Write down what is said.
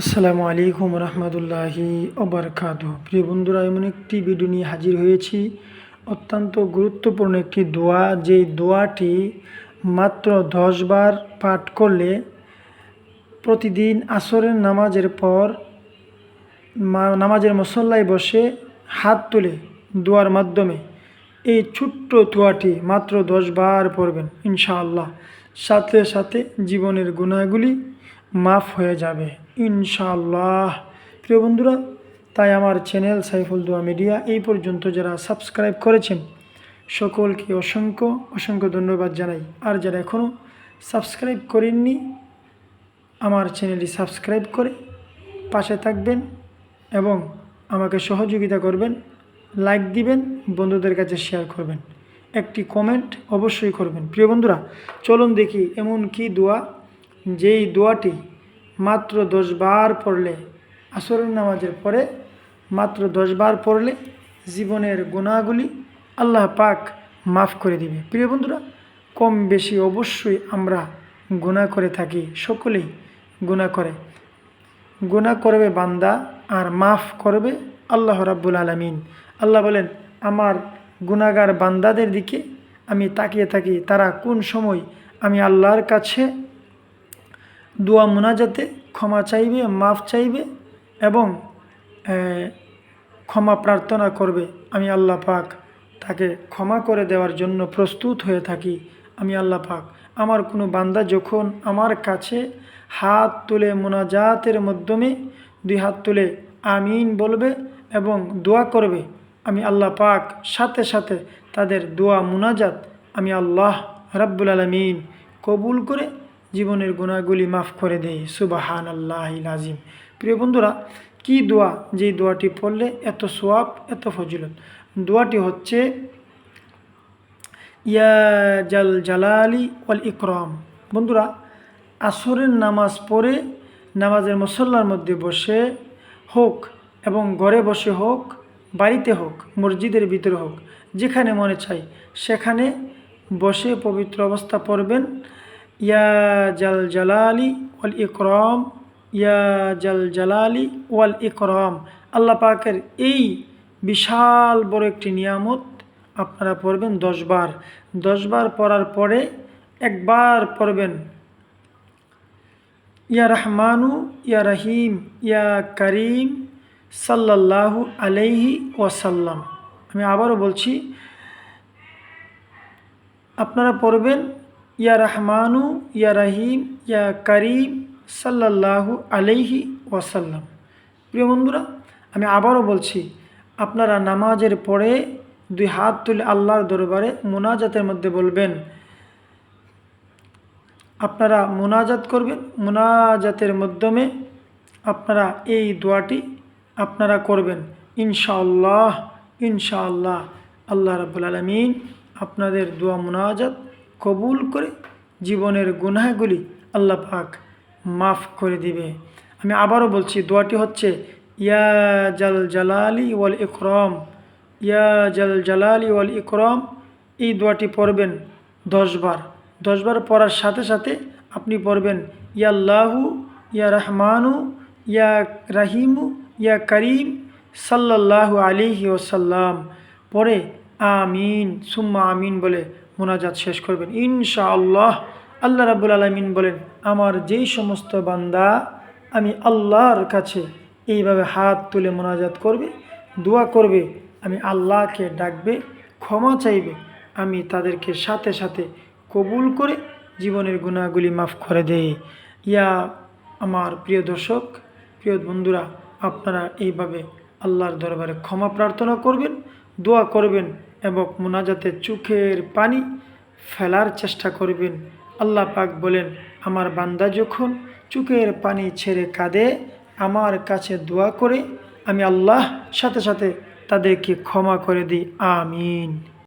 আসসালামু আলাইকুম রহমতুল্লাহি ওবরকাত। প্রিয় বন্ধুরা, এমন একটি ভিডিও নিয়ে হাজির হয়েছি। অত্যন্ত গুরুত্বপূর্ণ একটি দোয়া। যেই দোয়াটি মাত্র দশ বার পাঠ করলে প্রতিদিন আসরের নামাজের পর নামাজের মসল্লায় বসে হাত তুলে দোয়ার মাধ্যমে এই ছোট্ট দোয়াটি মাত্র দশ বার পড়বেন, ইনশাআল্লাহ। সাথে সাথে জীবনের গুণাগুলি মাফ হয়ে যাবে। ইনশাআল্লাহ। প্রিয় বন্ধুরা, তাই আমার চ্যানেল সাইফুল দোয়া মিডিয়া এই পর্যন্ত যারা সাবস্ক্রাইব করেছেন, সকলকে অসংখ্য অসংখ্য ধন্যবাদ জানাই। আর যারা এখনও সাবস্ক্রাইব করেননি, আমার চ্যানেলটি সাবস্ক্রাইব করে পাশে থাকবেন এবং আমাকে সহযোগিতা করবেন, লাইক দিবেন, বন্ধুদের কাছে শেয়ার করবেন। একটি কমেন্ট অবশ্যই করবেন। প্রিয় বন্ধুরা, চলুন দেখি এমন কি দোয়া যেই দোয়াটি মাত্র দশ বার পড়লে, আসরের নামাজের পরে মাত্র দশ বার পড়লে জীবনের গুণাগুলি আল্লাহ পাক মাফ করে দিবে। প্রিয় বন্ধুরা, কম বেশি অবশ্যই আমরা গুণা করে থাকি, সকলেই গুণা করে। গুনাহ করবে বান্দা আর মাফ করবে আল্লাহ রাব্বুল আলমিন। আল্লাহ বলেন, আমার গুনাগার বান্দাদের দিকে আমি তাকিয়ে থাকি, তারা কোন সময় আমি আল্লাহর কাছে দোয়া মোনাজাতে, ক্ষমা চাইবে, মাফ চাইবে এবং ক্ষমা প্রার্থনা করবে। আমি আল্লাহ পাক তাকে ক্ষমা করে দেওয়ার জন্য প্রস্তুত হয়ে থাকি। আমি আল্লাহ পাক আমার কোনো বান্দা যখন আমার কাছে হাত তুলে মোনাজাতের মাধ্যমে দুই হাত তুলে আমিন বলবে এবং দোয়া করবে, আমি আল্লাহ পাক সাথে সাথে তাদের দোয়া মোনাজাত আমি আল্লাহ রাব্বুল আলমিন কবুল করে জীবনের গুণাগুলি মাফ করে দেয় সুবাহান আল্লাহ আজিম প্রিয় বন্ধুরা, কি দোয়া? যেই দোয়াটি পড়লে এত সোয়াব, এত ফজিলত। দোয়াটি হচ্ছে, ইয়া জাল জালালি ওয়াল ইকরম। বন্ধুরা, আসরের নামাজ পড়ে নামাজের মুসল্লার মধ্যে বসে হোক এবং ঘরে বসে হোক, বাড়িতে হোক, মসজিদের ভিতরে হোক, যেখানে মনে চাই, সেখানে বসে পবিত্র অবস্থা পড়বেন। ইয়া জাল জালালি ওয়াল ইকরাম ইয়া জাল জালালি ওয়াল ইকরাম আল্লাহ পাকের এই বিশাল বড় একটি নিয়ামত আপনারা পড়বেন দশবার। দশবার পড়ার পরে একবার পড়বেন, ইয়া রহমানু, ইয়া রহিম, ইয়া করিম, সাল্লাল্লাহু আলাইহি ওয়াসাল্লাম। আমি আবারও বলছি, আপনারা পড়বেন ইয়া রহমানু, ইয়া রহিম, ইয়া করিম সাল্লাল্লাহু আলাইহি ওয়াসাল্লাম। প্রিয় বন্ধুরা, আমি আবারও বলছি, আপনারা নামাজের পরে দুই হাত তুলে আল্লাহর দরবারে মোনাজাতের মধ্যে বলবেন, আপনারা মোনাজাত করবেন, মোনাজাতের মাধ্যমে আপনারা এই দোয়াটি আপনারা করবেন, ইনশাআল্লাহ ইনশাআল্লাহ। আল্লাহ রাবুল আলমিন আপনাদের দোয়া মোনাজাত কবুল করে জীবনের গুনাহগুলি আল্লাহ পাক মাফ করে দিবে। আমি আবারও বলছি, দোয়াটি হচ্ছে, ইয়া জাল জালালি ওয়াল ইকরম, ইয়া জাল জালালি ওয়াল ইকরম, এই দোয়াটি পড়বেন দশবার। দশবার পড়ার সাথে সাথে আপনি পড়বেন ইয়াল্লাহু ইয়া রহমানু, ইয়া রাহিমু, ইয়া করিম, সাল্লাল্লাহু আলিহি ওসাল্লাম পরে আমিন, সুম্মা আমিন বলে মোনাজাত শেষ করবেন। ইনশাআল্লাহ আল্লাহ রাবুল আলমিন বলেন, আমার যেই সমস্ত বান্দা আমি আল্লাহর কাছে এইভাবে হাত তুলে মোনাজাত করবে, দোয়া করবে, আমি আল্লাহকে ডাকবে, ক্ষমা চাইবে, আমি তাদেরকে সাথে সাথে কবুল করে জীবনের গুণাগুলি মাফ করে দেই। ইয়া আমার প্রিয় দর্শক, প্রিয় বন্ধুরা, আপনারা এইভাবে আল্লাহর দরবারে ক্ষমা প্রার্থনা করবেন, দোয়া করবেন এবং মোনাজাতে চোখের পানি ফেলার চেষ্টা করবেন। আল্লাহ পাক বলেন, আমার বান্দা যখন চোখের পানি ছেড়ে কাঁদে, আমার কাছে দোয়া করে, আমি আল্লাহ সাথে সাথে তাদেরকে ক্ষমা করে দিই। আমিন।